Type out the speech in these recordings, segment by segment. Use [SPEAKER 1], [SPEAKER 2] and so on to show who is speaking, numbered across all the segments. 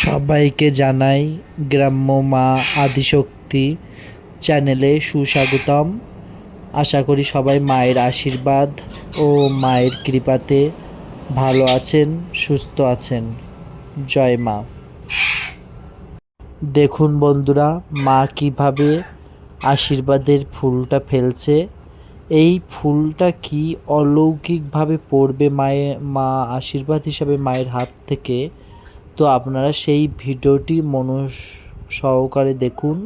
[SPEAKER 1] সবাইকে জানাই গ্রাম্য মা আদিশক্তি চ্যানেলে সুস্বাগতম। আশা করি সবাই মায়ের আশীর্বাদ ও মায়ের কৃপাতে ভালো আছেন, সুস্থ আছেন। জয় মা। দেখুন বন্ধুরা, মা কীভাবে আশীর্বাদের ফুলটা ফেলছে। এই ফুলটা কি অলৌকিকভাবে পড়বে মায়ের মা আশীর্বাদ হিসাবে মায়ের হাত থেকে? তো আপনারা সেই ভিডিওটি মনো সহকারে দেখুন।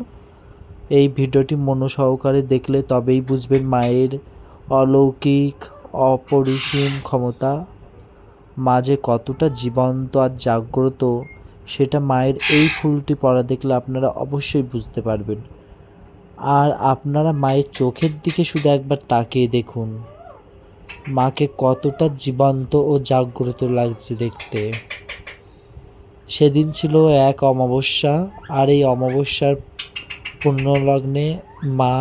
[SPEAKER 1] এই ভিডিওটি মনো সহকারে দেখলে তবেই বুঝবেন মায়ের অলৌকিক, অপরিসীম ক্ষমতা, মা যে কতটা জীবন্ত আর জাগ্রত, সেটা মায়ের এই ফুলটি পড়া দেখলে আপনারা অবশ্যই বুঝতে পারবেন। আর আপনারা মায়ের চোখের দিকে শুধু একবার তাকিয়ে দেখুন। মাকে কতটা জীবন্ত ও জাগ্রত লাগছে দেখতে। সেদিন ছিল এক অমাবস্যা, আর এই অমাবস্যার পুণ্যলগ্নে মা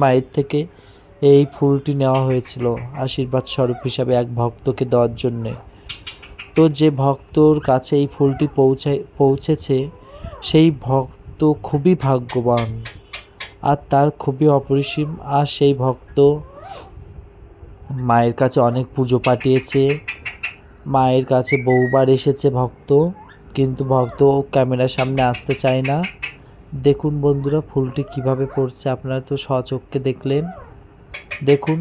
[SPEAKER 1] মায়ের থেকে এই ফুলটি নেওয়া হয়েছিল আশীর্বাদ স্বরূপ হিসাবে এক ভক্তকে দেওয়ার জন্যে। তো যে ভক্তর কাছে এই ফুলটি পৌঁছায় পৌঁছেছে, সেই ভক্ত খুবই ভাগ্যবান, আর তার খুবই অপরিসীম। আর সেই ভক্ত মায়ের কাছে অনেক পুজো পাঠিয়েছে মায়ের কাছে বহুবার এসেছে ভক্ত, কিন্তু ভক্ত ক্যামেরার সামনে আসতে চায় না। দেখুন বন্ধুরা, ফুলটি কীভাবে পড়ছে, আপনারা তো স্বচক্ষে দেখলেন। দেখুন,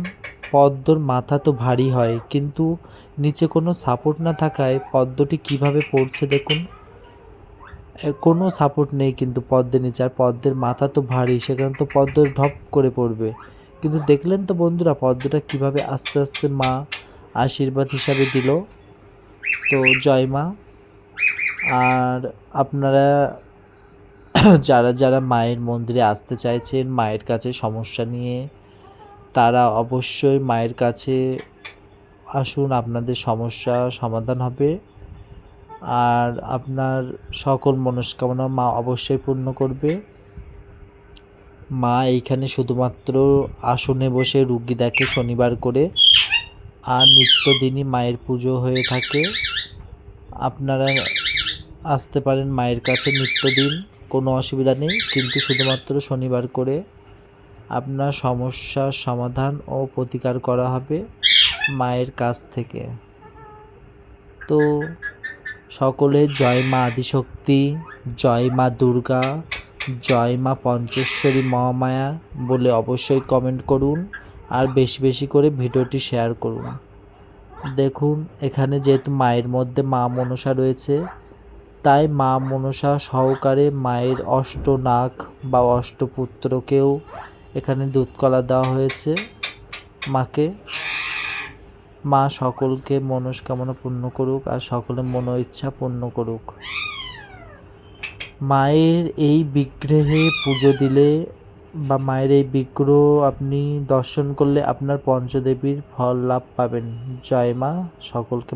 [SPEAKER 1] পদ্মর মাথা তো ভারী হয়, কিন্তু নিচে কোনো সাপোর্ট না থাকায় পদ্মটি কীভাবে পড়ছে দেখুন। কোনো সাপোর্ট নেই কিন্তু পদ্মের নিচে, আর পদ্মের মাথা তো ভারী, সেখানে তো পদ্ম ঢপ করে পড়বে। কিন্তু দেখলেন তো বন্ধুরা, পদ্মটা কীভাবে আস্তে আস্তে মা আশীর্বাদ হিসাবে দিল। তো জয় মা। আর আপনারা যারা যারা মায়ের মন্দিরে আসতে চাইছেন, মায়ের কাছে সমস্যা নিয়ে, তারা অবশ্যই মায়ের কাছে আসুন, আপনাদের সমস্যা সমাধান হবে। আর আপনার সকল মনস্কামনা মা অবশ্যই পূর্ণ করবে। মা এইখানে শুধুমাত্র আসনে বসে রুগী দেখে শনিবার করে আর নিত্যদিনই মায়ের পুজো হয়ে থাকে। আপনারা আসতে পারেন মায়ের কাছে নিত্যদিন, কোনো অসুবিধা নেই। কিন্তু শুধুমাত্র শনিবার করে আপনার সমস্যার সমাধান ও প্রতিকার করা হবে মায়ের কাছ থেকে। তো সকলে জয় মা আদিশক্তি, জয় মা দুর্গা, জয় মা পঞ্চেশ্বরী মহামায়া বলে অবশ্যই কমেন্ট করুন। আর বেশি বেশি করে ভিডিওটি শেয়ার করুন। দেখুন, এখানে যেহেতু মায়ের মধ্যে মা মনসা রয়েছে, তাই মা মনসা সহকারে মায়ের অষ্টনাগ বা অষ্টপুত্রকেও এখানে দুধকলা দেওয়া হয়েছে। মাকে, মা সকলকে মনস্কামনা পূর্ণ করুক আর সকলের মনো ইচ্ছা পূর্ণ করুক। মায়ের এই বিগ্রহে পুজো দিলে বা মায়ের এই বিগ্রহ আপনি দর্শন করলে আপনার পঞ্চদেবীর ফল লাভ পাবেন। জয় মা, সকলকে